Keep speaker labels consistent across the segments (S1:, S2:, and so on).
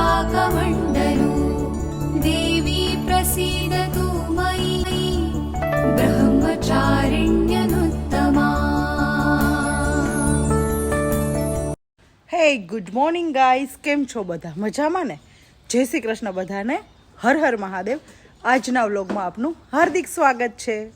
S1: पुष्पमालाकमण्डलू देवी प्रसीदतु मयि ब्रह्मचारिण्यनुत्तमा
S2: હે good morning guys કેમ છો બધા મજામાં ને જય શ્રી કૃષ્ણ બધાને હર હર મહાદેવ આજના વ્લોગમાં આપનું હાર્દિક સ્વાગત છે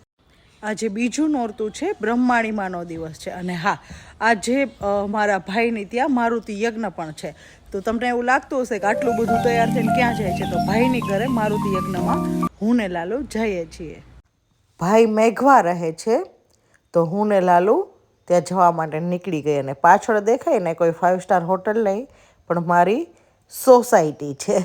S2: આજે બીજું નોરતું છે બ્રહ્માણીમાનો દિવસ છે અને હા આજે અ, મારા ભાઈની ત્યાં મારુતિ યજ્ઞ પણ છે તો તમને એવું લાગતું હશે કે આટલું બધું તૈયાર થઈને ક્યાં જાય છે? તો ભાઈની ઘરે મારુતિ યજ્ઞમાં હું ને લાલુ જઈએ છીએ. ભાઈ મેઘવા રહે છે, તો હું ને લાલુ ત્યાં જવા માટે નીકળી ગઈ અને પાછળ દેખાય ને કોઈ ફાઇવ સ્ટાર હોટલ નહીં, પણ મારી સોસાયટી છે.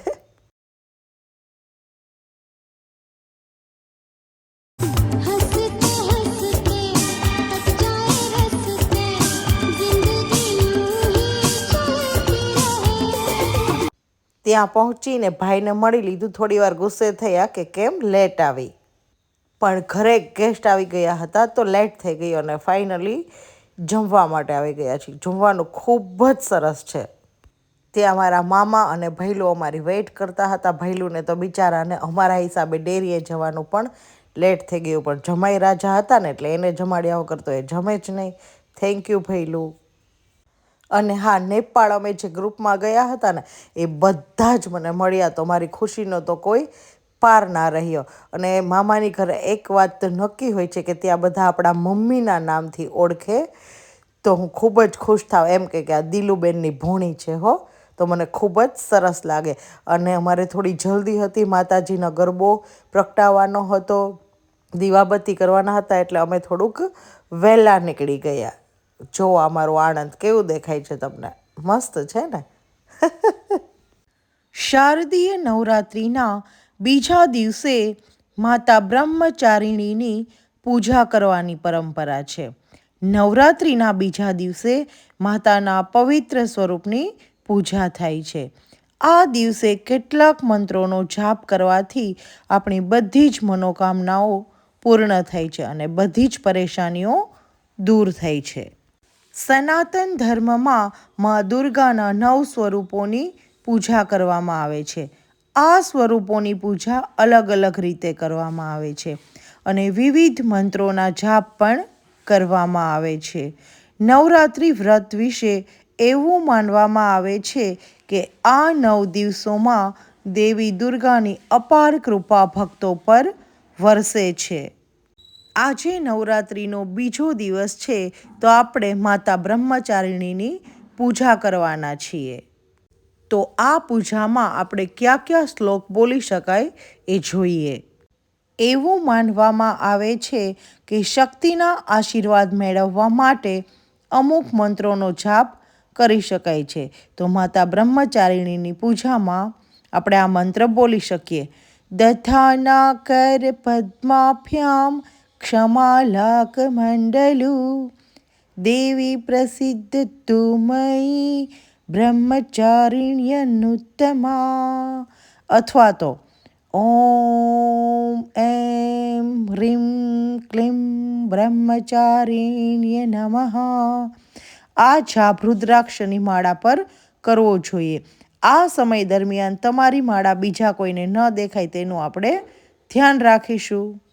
S2: ત્યાં પહોંચીને ભાઈને મળી લીધું. થોડી વાર ગુસ્સે થયા કે કેમ લેટ આવી? પણ ઘરે ગેસ્ટ આવી ગયા હતા તો લેટ થઈ ગયો અને ફાઇનલી જમવા માટે આવી ગયા છીએ. જમવાનું ખૂબ જ સરસ છે. ત્યાં મારા મામા અને ભૈલું અમારી વેઇટ કરતા હતા. ભૈલુંને તો બિચારાને અમારા હિસાબે ડેરીએ જવાનું પણ લેટ થઈ ગયું. પણ જમાઈ રાજા હતા ને એટલે એને જમાડ્યા વગર તો એ જમે જ નહીં. થેન્ક યુ ભૈલું. અને હા, નેપાળ અમે જે ગ્રુપમાં ગયા હતા ને, એ બધા જ મને મળ્યા તો મારી ખુશીનો તો કોઈ પાર ના રહ્યો. અને મામાની ઘરે એક વાત નક્કી હોય છે કે ત્યાં બધા આપણા મમ્મીના નામથી ઓળખે, તો હું ખૂબ જ ખુશ થાવ. એમ કે આ દિલુબેનની ભૂણી છે હો, તો મને ખૂબ જ સરસ લાગે. અને અમારે થોડી જલ્દી હતી, માતાજીનો ગરબો પ્રગટાવવાનો હતો, દીવાબત્તી કરવાના હતા, એટલે અમે થોડુંક વહેલા નીકળી ગયા. જો અમારો આણંદ કેવું દેખાય છે તમને. મસ્ત છે ને? શારદીય નવરાત્રિના બીજા દિવસે માતા બ્રહ્મચારિણીની પૂજા કરવાની પરંપરા છે. નવરાત્રિના બીજા દિવસે માતાના પવિત્ર સ્વરૂપની પૂજા થાય છે. આ દિવસે કેટલાક મંત્રોનો જાપ કરવાથી આપણી બધી જ મનોકામનાઓ પૂર્ણ થાય છે અને બધી જ પરેશાનીઓ દૂર થાય છે. સનાતન ધર્મમાં મા દુર્ગાના નવ સ્વરૂપોની પૂજા કરવામાં આવે છે. આ સ્વરૂપોની પૂજા અલગ અલગ રીતે કરવામાં આવે છે અને વિવિધ મંત્રોના જાપ પણ કરવામાં આવે છે. નવરાત્રિ વ્રત વિશે એવું માનવામાં આવે છે કે આ નવ દિવસોમાં દેવી દુર્ગાની અપાર કૃપા ભક્તો પર વરસે છે. આજે નવરાત્રિનો બીજો દિવસ છે, તો આપણે માતા બ્રહ્મચારિણીની પૂજા કરવાના છીએ. તો આ પૂજામાં આપણે કયા કયા શ્લોક બોલી શકાય એ જોઈએ. એવું માનવામાં આવે છે કે શક્તિના આશીર્વાદ મેળવવા માટે અમુક મંત્રોનો જાપ કરી શકાય છે. તો માતા બ્રહ્મચારિણીની પૂજામાં આપણે આ મંત્ર બોલી શકીએ. દધાના કર પદ્માભ્યામ મંડલું દેવી પ્રસિદ્ધ તુમયી બ્રહ્મચારિણ્યનુત્તમા અથવા તો ઓમ એમ હ્રીમ ક્લીમ બ્રહ્મચારિણ્ય નમઃ આ જાપ રુદ્રાક્ષની માળા પર કરવો જોઈએ આ સમય દરમિયાન તમારી માળા બીજા કોઈને ન દેખાય તેનું આપણે ધ્યાન રાખીશું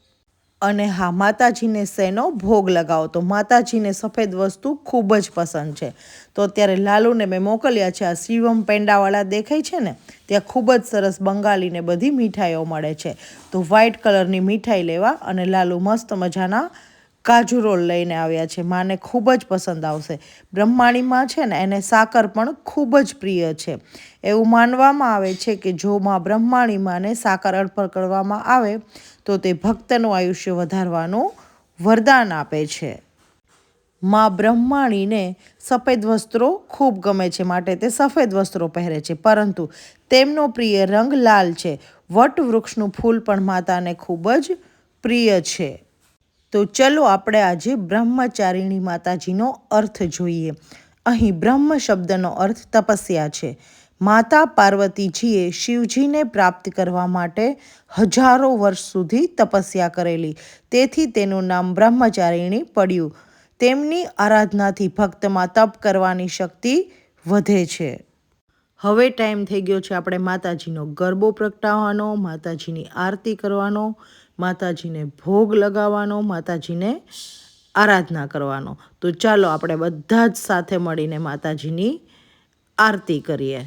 S2: અને હા, માતાજીને શેનો ભોગ લગાવો. તો માતાજીને સફેદ વસ્તુ ખૂબ જ પસંદ છે. તો અત્યારે લાલુને મેં મોકલ્યા છે. આ શિવમ પેંડાવાળા દેખાય છે ને? ત્યાં ખૂબ જ સરસ બંગાળીને બધી મીઠાઈઓ મળે છે. તો વ્હાઈટ કલરની મીઠાઈ લેવા અને લાલુ મસ્ત મજાના કાજુ રોલ લઈને આવ્યા છે. માને ખૂબ જ પસંદ આવશે. બ્રહ્માણીમાં છે ને, એને સાકર પણ ખૂબ જ પ્રિય છે. એવું માનવામાં આવે છે કે જો માં બ્રહ્માણીમાંને સાકર અર્પણ કરવામાં આવે, તો તે ભક્તનું આયુષ્ય વધારવાનું વરદાન આપે છે. માં બ્રહ્માણીને સફેદ વસ્ત્રો ખૂબ ગમે છે, માટે તે સફેદ વસ્ત્રો પહેરે છે. પરંતુ તેમનો પ્રિય રંગ લાલ છે. વટ વૃક્ષનું ફૂલ પણ માતાને ખૂબ જ પ્રિય છે. તો ચલો આપણે આજે બ્રહ્મચારિણી માતાજીનો અર્થ જોઈએ. અહીં બ્રહ્મ શબ્દનો અર્થ તપસ્યા છે. માતા પાર્વતીજીએ શિવજીને પ્રાપ્ત કરવા માટે હજારો વર્ષ સુધી તપસ્યા કરેલી. તેથી તેનું નામ બ્રહ્મચારિણી પડ્યું. તેમની આરાધનાથી ભક્તમાં તપ કરવાની શક્તિ વધે છે.
S3: હવે ટાઈમ થઈ ગયો છે આપણે માતાજીનો ગરબો પ્રગટાવવાનો, માતાજીની આરતી કરવાનો, માતાજીને ભોગ લગાવવાનો, માતાજીને આરાધના કરવાનો. તો ચાલો આપણે બધા જ સાથે મળીને માતાજીની આરતી કરીએ.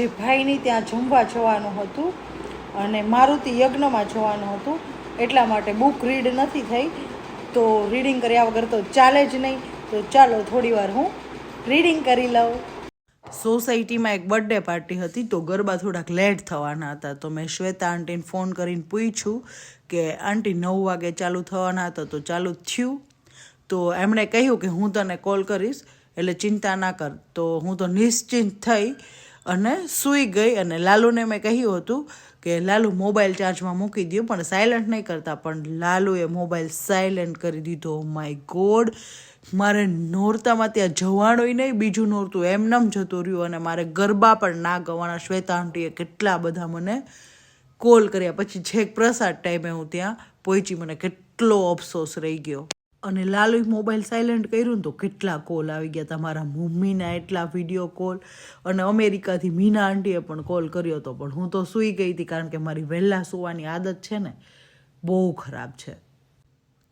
S2: આજે ભાઈની ત્યાં જમવા જવાનું હતું અને મારુતિ યજ્ઞમાં જવાનું હતું, એટલા માટે બુક રીડ નથી થઈ. તો રીડિંગ કર્યા વગર તો ચાલે જ નહીં. તો ચાલો થોડી વાર હું રીડિંગ કરી લઉં. સોસાયટીમાં એક બર્થડે પાર્ટી હતી તો ગરબા થોડાક લેટ થવાના હતા. તો મેં શ્વેતા આંટીને ફોન કરીને પૂછ્યું કે, આંટી, નવ વાગે ચાલુ થવાના હતા તો ચાલુ થયું? તો એમણે કહ્યું કે, હું તને કોલ કરીશ, એટલે ચિંતા ના કર. તો હું તો નિશ્ચિંત થઈ અને સૂઈ ગઈ અને લાલુને મેં કહ્યું હતું કે લાલુ મોબાઈલ ચાર્જમાં મૂકી દો પણ સાયલન્ટ નહીં કરતા, પણ લાલુએ મોબાઈલ સાયલન્ટ કરી દીધો. માય ગોડ મારે નોરતામાં ત્યાં જવાનુંય નહીં, બીજું નોરતું એમનેમ જતું રહ્યું અને મારે ગરબા પણ ના ગવાના. શ્વેતા આંટીએ કેટલા બધા મને કોલ કર્યા. પછી છેક પ્રસાદ ટાઈમે હું ત્યાં પહોંચી. મને કેટલો અફસોસ રહી ગયો. અને લાલુએ મોબાઈલ સાયલન્ટ કર્યું તો કેટલા કોલ આવી ગયા. તમારા મમ્મીના એટલા વીડિયો કોલ અને અમેરિકાથી મીના આંટીએ પણ કોલ કર્યો હતો. પણ હું તો સૂઈ ગઈ હતી કારણ કે મારી વહેલા સૂવાની આદત છે ને, બહુ ખરાબ છે.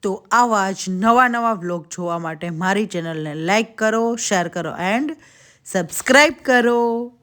S2: તો આવા જ નવા નવા વ્લોગ જોવા માટે મારી ચેનલને લાઈક કરો શેર કરો એન્ડ સબસ્ક્રાઈબ કરો.